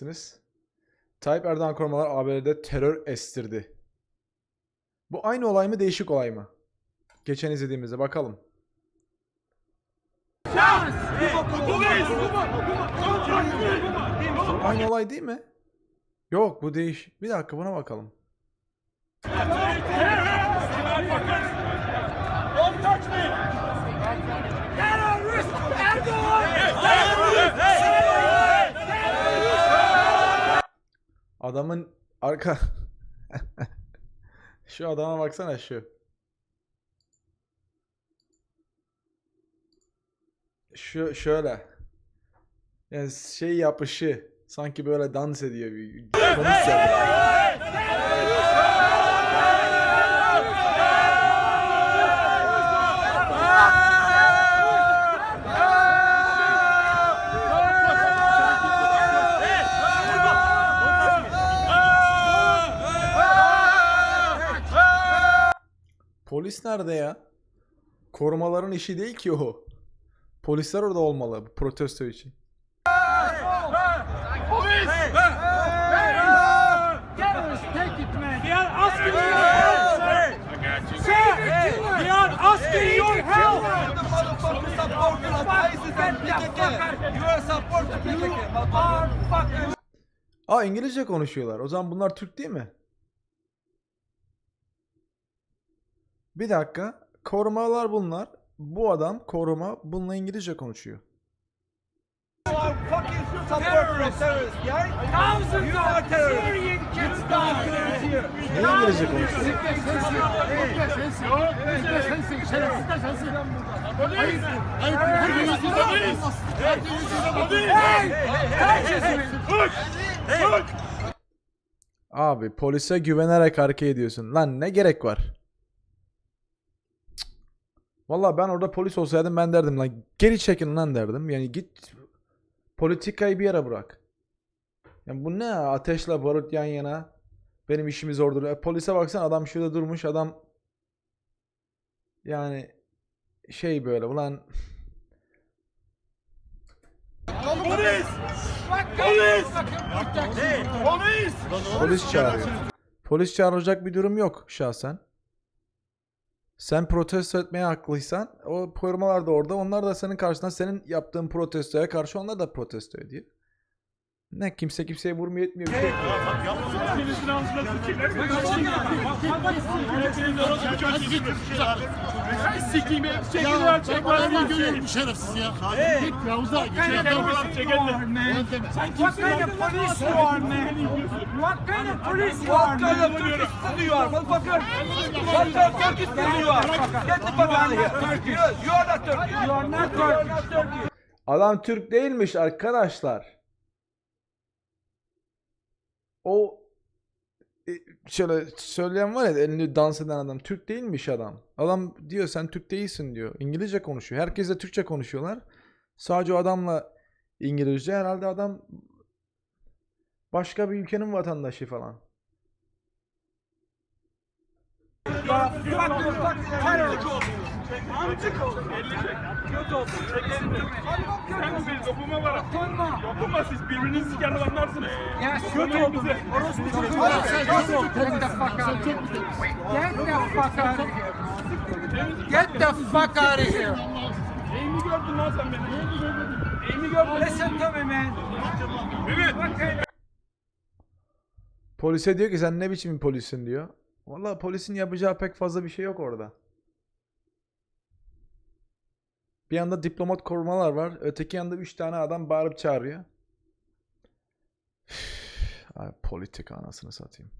dersiniz? Tayyip Erdoğan korumalar ABD'de terör estirdi. Bu aynı olay mı değişik olay mı? Geçen izlediğimizde bakalım. Aynı olay değil mi? Yok bu değiş. Bir dakika buna bakalım. Adamın arka Şu adama baksana şu. Şu şöyle. Yani şey yapışı sanki böyle dans ediyor bir komik geldi. Polis nerede ya? Korumaların işi değil ki o. Polisler orada olmalı bu protesto için. Asking your help. Fucking Aa İngilizce konuşuyorlar. O zaman bunlar Türk değil mi? Bir dakika. Korumalar bunlar. Bu adam koruma bununla İngilizce konuşuyor. İngilizce konuşuyor? Abi polise güvenerek hareket ediyorsun. Lan ne gerek var? Cık. Vallahi ben orada polis olsaydım ben derdim lan geri çekin lan derdim. Yani git politikayı bir yere bırak. Yani bu ne ateşle barut yan yana. Benim işimi zordur. E, polise baksan adam şurada durmuş adam yani şey böyle ulan Polis! Polis! Polis! Polis çağırıyor. Polis çağıracak bir durum yok şahsen. Sen protesto etmeye haklıysan o korumalar da orada. Onlar da senin karşısında senin yaptığın protestoya karşı onlar da protesto ediyor. Ne kimse kimseye vurmuyor etmiyor bir şey şerefsiz ya. Git ya uzak git. What kind of police you are, man? What kind of police you are, man? What kind of? Turkish you are, motherfucker? What kind of Turkish you are? Get the fuck out of here. You, are not Turkish. You are not Turkish. Adam Türk değilmiş arkadaşlar. O e, şöyle söyleyen var ya elini dans eden adam Türk değilmiş adam. Adam diyor sen Türk değilsin diyor. İngilizce konuşuyor. Herkes de Türkçe konuşuyorlar. Sadece o adamla İngilizce herhalde adam başka bir ülkenin vatandaşı falan. Are fucking fucking terrorist. Sen bir dokunma var. Dokunma. Dokunma siz birbirinizi siker adamlarsınız. Yes, Kötü you oldu. Orospu çocuğu. Get the fuck out of here. Get the fuck out of here. Get the fuck out of here. Neyimi gördün lan sen beni? Neyimi gördün? Listen to me, man. Evet. Polise diyor ki sen ne biçim bir polissin diyor. Vallahi polisin yapacağı pek fazla bir şey yok orada. Bir yanda diplomat korumalar var. Öteki yanda 3 tane adam bağırıp çağırıyor. Ay, politika anasını satayım.